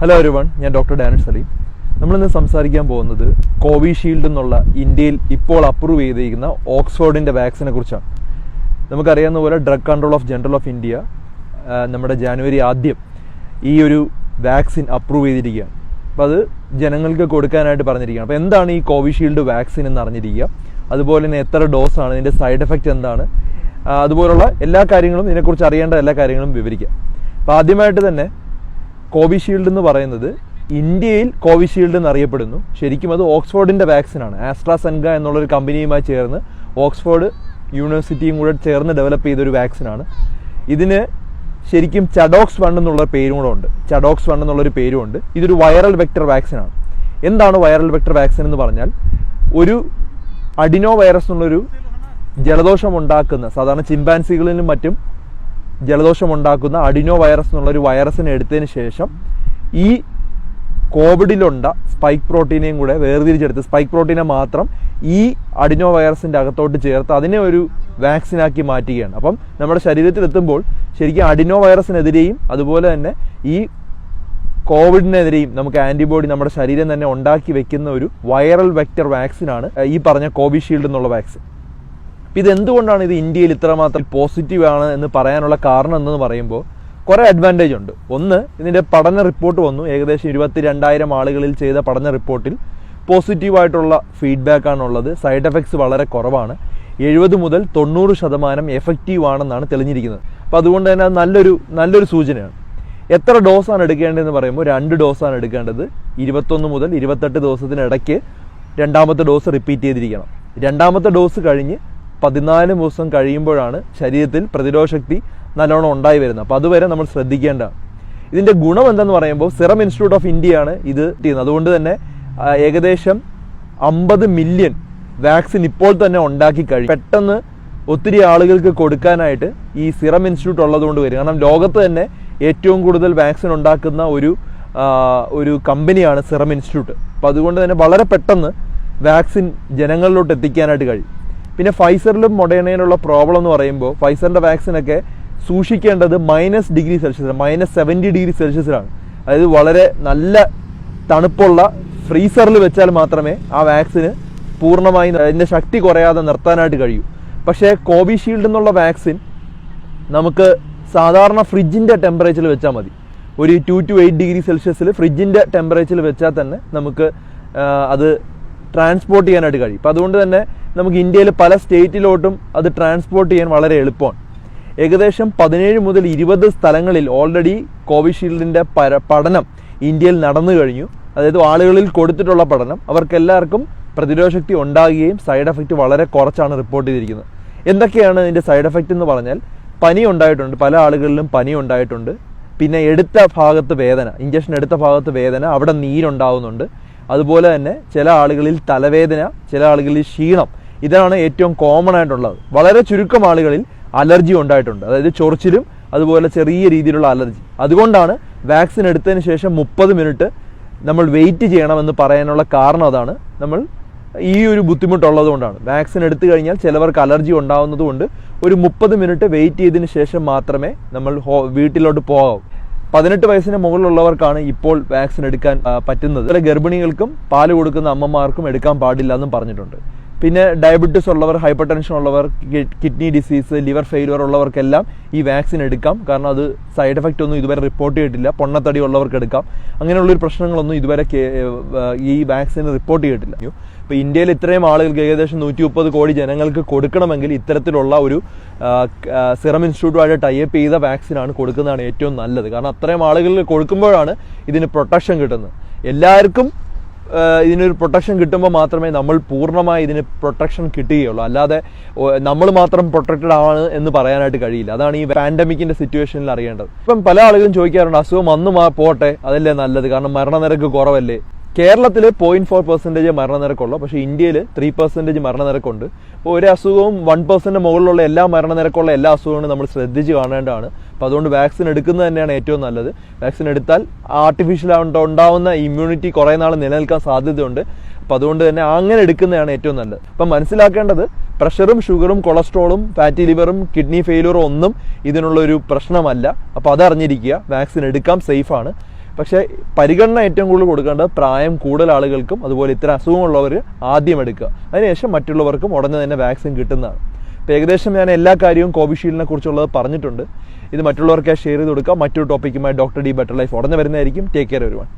Hello അരുവൺ ഞാൻ doctor Danish Saleem നമ്മളിന്ന് സംസാരിക്കാൻ പോകുന്നത് കോവിഷീൽഡ് എന്നുള്ള ഇന്ത്യയിൽ ഇപ്പോൾ അപ്രൂവ് ചെയ്തിരിക്കുന്ന ഓക്സ്ഫോർഡിന്റെ വാക്സിനെ കുറിച്ചാണ്. നമുക്കറിയാവുന്ന പോലെ drug control of general of India നമ്മുടെ ജാനുവരി ആദ്യം ഈ ഒരു വാക്സിൻ അപ്രൂവ് ചെയ്തിരിക്കുകയാണ്. അപ്പോൾ അത് ജനങ്ങൾക്ക് കൊടുക്കാനായിട്ട് പറഞ്ഞിരിക്കുകയാണ്. അപ്പോൾ എന്താണ് ഈ കോവിഷീൽഡ് വാക്സിൻ എന്ന് അറിഞ്ഞിരിക്കുക അതുപോലെ തന്നെ എത്ര ഡോസാണ് ഇതിന്റെ സൈഡ് എഫക്റ്റ് എന്താണ് അതുപോലുള്ള എല്ലാ കാര്യങ്ങളും ഇതിനെക്കുറിച്ച് അറിയേണ്ട എല്ലാ കാര്യങ്ങളും വിവരിക്കുക. അപ്പോൾ ആദ്യമായിട്ട് തന്നെ കോവിഷീൽഡ് എന്ന് പറയുന്നത് ഇന്ത്യയിൽ കോവിഷീൽഡ് എന്ന് അറിയപ്പെടുന്നു ശരിക്കും അത് ഓക്സ്ഫോർഡിന്റെ വാക്സിനാണ് ആസ്ട്രാസെൻഗ എന്നുള്ളൊരു കമ്പനിയുമായി ചേർന്ന് ഓക്സ്ഫോർഡ് യൂണിവേഴ്സിറ്റിയും കൂടെ ചേർന്ന് ഡെവലപ്പ് ചെയ്തൊരു വാക്സിനാണ് ഇതിന് ശരിക്കും ചഡോക്സ് വൺ എന്നുള്ള പേരും കൂടെ ഉണ്ട്. ചഡോക്സ് വൺ എന്നുള്ളൊരു പേരും ഉണ്ട്. ഇതൊരു വൈറൽ വെക്ടർ വാക്സിനാണ് എന്താണ് വൈറൽ വെക്ടർ വാക്സിൻ എന്ന് പറഞ്ഞാൽ ഒരു അഡിനോ വൈറസ് എന്നുള്ളൊരു ജലദോഷം ഉണ്ടാക്കുന്ന സാധാരണ ചിമ്പാൻസികളിലും മറ്റും ജലദോഷം ഉണ്ടാക്കുന്ന അഡിനോ വൈറസ് എന്നുള്ളൊരു വൈറസിനെ എടുത്തതിന് ശേഷം ഈ കോവിഡിലുണ്ട സ്പൈക്ക് പ്രോട്ടീനെയും കൂടെ വേർതിരിച്ചെടുത്ത് സ്പൈക്ക് പ്രോട്ടീനെ മാത്രം ഈ അഡിനോ വൈറസിന്റെ അകത്തോട്ട് ചേർത്ത് അതിനെ ഒരു വാക്സിനാക്കി മാറ്റുകയാണ്. അപ്പം നമ്മുടെ ശരീരത്തിൽ എത്തുമ്പോൾ ശരിക്കും അഡിനോ വൈറസിനെതിരെയും അതുപോലെ തന്നെ ഈ കോവിഡിനെതിരെയും നമുക്ക് ആന്റിബോഡി നമ്മുടെ ശരീരം തന്നെ ഉണ്ടാക്കി വെക്കുന്ന ഒരു വൈറൽ വെക്ടർ വാക്സിനാണ് ഈ പറഞ്ഞ കോവിഷീൽഡ് എന്നുള്ള വാക്സിൻ. ഇത് എന്തുകൊണ്ടാണ് ഇത് ഇന്ത്യയിൽ ഇത്രമാത്രം പോസിറ്റീവ് ആണ് എന്ന് പറയാനുള്ള കാരണം എന്ന് പറയുമ്പോൾ കുറേ അഡ്വാന്റേജ് ഉണ്ട്. ഒന്ന് ഇതിന്റെ പഠന റിപ്പോർട്ട് വന്നു. ഏകദേശം ഇരുപത്തി രണ്ടായിരം ആളുകളിൽ ചെയ്ത പഠന റിപ്പോർട്ടിൽ പോസിറ്റീവായിട്ടുള്ള ഫീഡ്ബാക്ക് ആണുള്ളത്. സൈഡ് എഫക്ട്സ് വളരെ കുറവാണ്. എഴുപത് മുതൽ തൊണ്ണൂറ് ശതമാനം എഫക്റ്റീവ് ആണെന്നാണ് തെളിഞ്ഞിരിക്കുന്നത്. അപ്പോൾ അതുകൊണ്ട് തന്നെ അത് നല്ലൊരു നല്ലൊരു സൂചനയാണ്. എത്ര ഡോസാണ് എടുക്കേണ്ടതെന്ന് പറയുമ്പോൾ രണ്ട് ഡോസാണ് എടുക്കേണ്ടത്. ഇരുപത്തൊന്ന് മുതൽ ഇരുപത്തെട്ട് ദിവസത്തിനിടയ്ക്ക് രണ്ടാമത്തെ ഡോസ് റിപ്പീറ്റ് ചെയ്തിരിക്കണം. രണ്ടാമത്തെ ഡോസ് കഴിഞ്ഞ് പതിനാല് ദിവസം കഴിയുമ്പോഴാണ് ശരീരത്തിൽ പ്രതിരോധശക്തി നല്ലോണം ഉണ്ടായി വരുന്നത്. അപ്പോൾ അതുവരെ നമ്മൾ ശ്രദ്ധിക്കേണ്ടതാണ് ഇതിന്റെ ഗുണം എന്തെന്ന് പറയുമ്പോൾ സിറം ഇൻസ്റ്റിറ്റ്യൂട്ട് ഓഫ് ഇന്ത്യയാണ് ഇത് ചെയ്യുന്നത്. അതുകൊണ്ട് തന്നെ ഏകദേശം അമ്പത് മില്യൺ വാക്സിൻ ഇപ്പോൾ തന്നെ ഉണ്ടാക്കി കഴിഞ്ഞു പെട്ടെന്ന് ഒത്തിരി ആളുകൾക്ക് കൊടുക്കാനായിട്ട് ഈ സിറം ഇൻസ്റ്റിറ്റ്യൂട്ട് ഉള്ളതുകൊണ്ട് വരും. കാരണം ലോകത്ത് തന്നെ ഏറ്റവും കൂടുതൽ വാക്സിൻ ഉണ്ടാക്കുന്ന ഒരു ഒരു കമ്പനിയാണ് സിറം ഇൻസ്റ്റിറ്റ്യൂട്ട്. അപ്പോൾ അതുകൊണ്ട് തന്നെ വളരെ പെട്ടെന്ന് വാക്സിൻ ജനങ്ങളിലോട്ട് എത്തിക്കാനായിട്ട് കഴിയും പിന്നെ ഫൈസറിലും മൊഡേണയിലുള്ള പ്രോബ്ലം എന്ന് പറയുമ്പോൾ ഫൈസറിന്റെ വാക്സിനൊക്കെ സൂക്ഷിക്കേണ്ടത് minus degree Celsius minus seventy degree സെൽഷ്യസിലാണ് അതായത് വളരെ നല്ല തണുപ്പുള്ള ഫ്രീസറിൽ വെച്ചാൽ മാത്രമേ ആ വാക്സിന് പൂർണമായി അതിന്റെ ശക്തി കുറയാതെ നിർത്താനായിട്ട് കഴിയൂ. പക്ഷേ കോവിഷീൽഡ് എന്നുള്ള വാക്സിൻ നമുക്ക് സാധാരണ ഫ്രിഡ്ജിന്റെ ടെമ്പറേച്ചറിൽ വെച്ചാൽ മതി. ഒരു ടു ടു എയ്റ്റ് ഡിഗ്രി സെൽഷ്യസിൽ ഫ്രിഡ്ജിന്റെ ടെമ്പറേച്ചറിൽ വെച്ചാൽ തന്നെ നമുക്ക് അത് ട്രാൻസ്പോർട്ട് ചെയ്യാനായിട്ട് കഴിയും. അപ്പം അതുകൊണ്ട് തന്നെ നമുക്ക് ഇന്ത്യയിൽ പല സ്റ്റേറ്റിലോട്ടും അത് ട്രാൻസ്പോർട്ട് ചെയ്യാൻ വളരെ എളുപ്പമാണ്. ഏകദേശം പതിനേഴ് മുതൽ ഇരുപത് സ്ഥലങ്ങളിൽ ഓൾറെഡി കോവിഷീൽഡിന്റെ പഠനം ഇന്ത്യയിൽ നടന്നു കഴിഞ്ഞു. അതായത് ആളുകളിൽ കൊടുത്തിട്ടുള്ള പഠനം. അവർക്കെല്ലാവർക്കും പ്രതിരോധശക്തി ഉണ്ടാകുകയും സൈഡ് എഫക്റ്റ് വളരെ കുറച്ചാണ് റിപ്പോർട്ട് ചെയ്തിരിക്കുന്നത്. എന്തൊക്കെയാണ് ഇതിന്റെ സൈഡ് എഫക്റ്റ് എന്ന് പറഞ്ഞാൽ പനി ഉണ്ടായിട്ടുണ്ട്. പല ആളുകളിലും പനി ഉണ്ടായിട്ടുണ്ട്. പിന്നെ എടുത്ത ഭാഗത്ത് വേദന ഇഞ്ചക്ഷൻ എടുത്ത ഭാഗത്ത് വേദന അവിടെ നീരുണ്ടാവുന്നുണ്ട്. അതുപോലെ തന്നെ ചില ആളുകളിൽ തലവേദന ചില ആളുകളിൽ ക്ഷീണം. ഇതാണ് ഏറ്റവും കോമൺ ആയിട്ടുള്ളത്. വളരെ ചുരുക്കം ആളുകളിൽ അലർജി ഉണ്ടായിട്ടുണ്ട്. അതായത് ചൊറിച്ചിലും അതുപോലെ ചെറിയ രീതിയിലുള്ള അലർജി. അതുകൊണ്ടാണ് വാക്സിൻ എടുത്തതിന് ശേഷം മുപ്പത് മിനിറ്റ് നമ്മൾ വെയിറ്റ് ചെയ്യണമെന്ന് പറയാനുള്ള കാരണം അതാണ്. നമ്മൾ ഈ ഒരു ബുദ്ധിമുട്ടുള്ളത് കൊണ്ടാണ് വാക്സിൻ എടുത്തു കഴിഞ്ഞാൽ ചിലവർക്ക് അലർജി ഉണ്ടാവുന്നത് കൊണ്ട് ഒരു മുപ്പത് മിനിറ്റ് വെയിറ്റ് ചെയ്തതിന് ശേഷം മാത്രമേ നമ്മൾ വീട്ടിലോട്ട് പോകാവൂ. പതിനെട്ട് വയസ്സിന് മുകളിലുള്ളവർക്കാണ് ഇപ്പോൾ വാക്സിൻ എടുക്കാൻ പറ്റുന്നത്. ചില ഗർഭിണികൾക്കും പാൽ കൊടുക്കുന്ന അമ്മമാർക്കും എടുക്കാൻ പാടില്ല എന്നും പറഞ്ഞിട്ടുണ്ട്. പിന്നെ ഡയബറ്റിസ് ഉള്ളവർ ഹൈപ്പർ ടെൻഷൻ ഉള്ളവർ കിഡ്നി ഡിസീസ് ലിവർ ഫെയിലുവർ ഉള്ളവർക്കെല്ലാം ഈ വാക്സിൻ എടുക്കാം. കാരണം അത് സൈഡ് എഫക്റ്റ് ഒന്നും ഇതുവരെ റിപ്പോർട്ട് ചെയ്തിട്ടില്ല. പൊണ്ണത്തടി ഉള്ളവർക്ക് എടുക്കാം. അങ്ങനെയുള്ളൊരു പ്രശ്നങ്ങളൊന്നും ഇതുവരെ ഈ വാക്സിന് റിപ്പോർട്ട് ചെയ്തിട്ടില്ല. ഇപ്പോൾ ഇന്ത്യയിൽ ഇത്രയും ആളുകൾക്ക് ഏകദേശം നൂറ്റി മുപ്പത് കോടി ജനങ്ങൾക്ക് കൊടുക്കണമെങ്കിൽ ഇത്തരത്തിലുള്ള ഒരു സിറം ഇൻസ്റ്റിറ്റ്യൂട്ടുമായിട്ട് ടൈപ്പ് ചെയ്ത വാക്സിനാണ് കൊടുക്കുന്നതാണ് ഏറ്റവും നല്ലത്. കാരണം അത്രയും ആളുകളിൽ കൊടുക്കുമ്പോഴാണ് ഇതിന് പ്രൊട്ടക്ഷൻ കിട്ടുന്നത്. എല്ലാവർക്കും ഇതിനൊരു പ്രൊട്ടക്ഷൻ കിട്ടുമ്പോൾ മാത്രമേ നമ്മൾ പൂർണമായി ഇതിന് പ്രൊട്ടക്ഷൻ കിട്ടുകയുള്ളൂ. അല്ലാതെ നമ്മൾ മാത്രം പ്രൊട്ടക്റ്റഡ് ആണ് എന്ന് പറയാനായിട്ട് കഴിയില്ല. അതാണ് ഈ പാൻഡമിക്കിന്റെ സിറ്റുവേഷനിൽ അറിയേണ്ടത്. ഇപ്പം പല ആളുകളും ചോദിക്കാറുണ്ട് അസുഖം വന്നു പോട്ടെ. അതല്ലേ നല്ലത്? കാരണം മരണനിരക്ക് കുറവല്ലേ? കേരളത്തിൽ പോയിന്റ് ഫോർ പെർസെന്റേജ് മരണനിരക്കുള്ളൂ പക്ഷേ ഇന്ത്യയിൽ ത്രീ പെർസെന്റേജ് മരണനിരക്കുണ്ട്. അപ്പോൾ ഒരു അസുഖവും വൺ പെർസെന്റ് മുകളിലുള്ള എല്ലാ മരണനിരക്കുള്ള എല്ലാ അസുഖങ്ങളും നമ്മൾ ശ്രദ്ധിച്ച് കാണേണ്ടതാണ്. അപ്പോൾ അതുകൊണ്ട് വാക്സിൻ എടുക്കുന്നത് തന്നെയാണ് ഏറ്റവും നല്ലത്. വാക്സിൻ എടുത്താൽ ആർട്ടിഫിഷ്യൽ ഉണ്ടാവുന്ന ഇമ്മ്യൂണിറ്റി കുറേ നാൾ നിലനിൽക്കാൻ സാധ്യതയുണ്ട്. അപ്പോൾ അതുകൊണ്ട് തന്നെ അങ്ങനെ എടുക്കുന്നതാണ് ഏറ്റവും നല്ലത്. അപ്പം മനസ്സിലാക്കേണ്ടത് പ്രഷറും ഷുഗറും കൊളസ്ട്രോളും ഫാറ്റി ലിവറും കിഡ്നി ഫെയിലിയറും ഒന്നും ഇതിനുള്ളൊരു പ്രശ്നമല്ല. അപ്പോൾ അതറിഞ്ഞിരിക്കുക വാക്സിൻ എടുക്കാം സേഫാണ് പക്ഷേ പരിഗണന ഏറ്റവും കൂടുതൽ കൊടുക്കേണ്ടത് പ്രായം കൂടുതൽ ആളുകൾക്കും അതുപോലെ ഇത്തരം അസുഖമുള്ളവർ ആദ്യം എടുക്കുക. അതിനുശേഷം മറ്റുള്ളവർക്കും ഉടനെ തന്നെ വാക്സിൻ കിട്ടുന്നതാണ്. അപ്പോൾ ഏകദേശം ഞാൻ എല്ലാ കാര്യവും കോവിഷീൽഡിനെ കുറിച്ചുള്ളത് പറഞ്ഞിട്ടുണ്ട്. ഇത് മറ്റുള്ളവർക്ക് ഷെയർ ചെയ്ത് കൊടുക്കുക മറ്റൊരു ടോപ്പിക്കുമായി ഡോക്ടർ ഡി ബെറ്റർ ലൈഫ് ഉടനെ വരുന്നതായിരിക്കും. ടേക്ക് കെയർ വരുവാൻ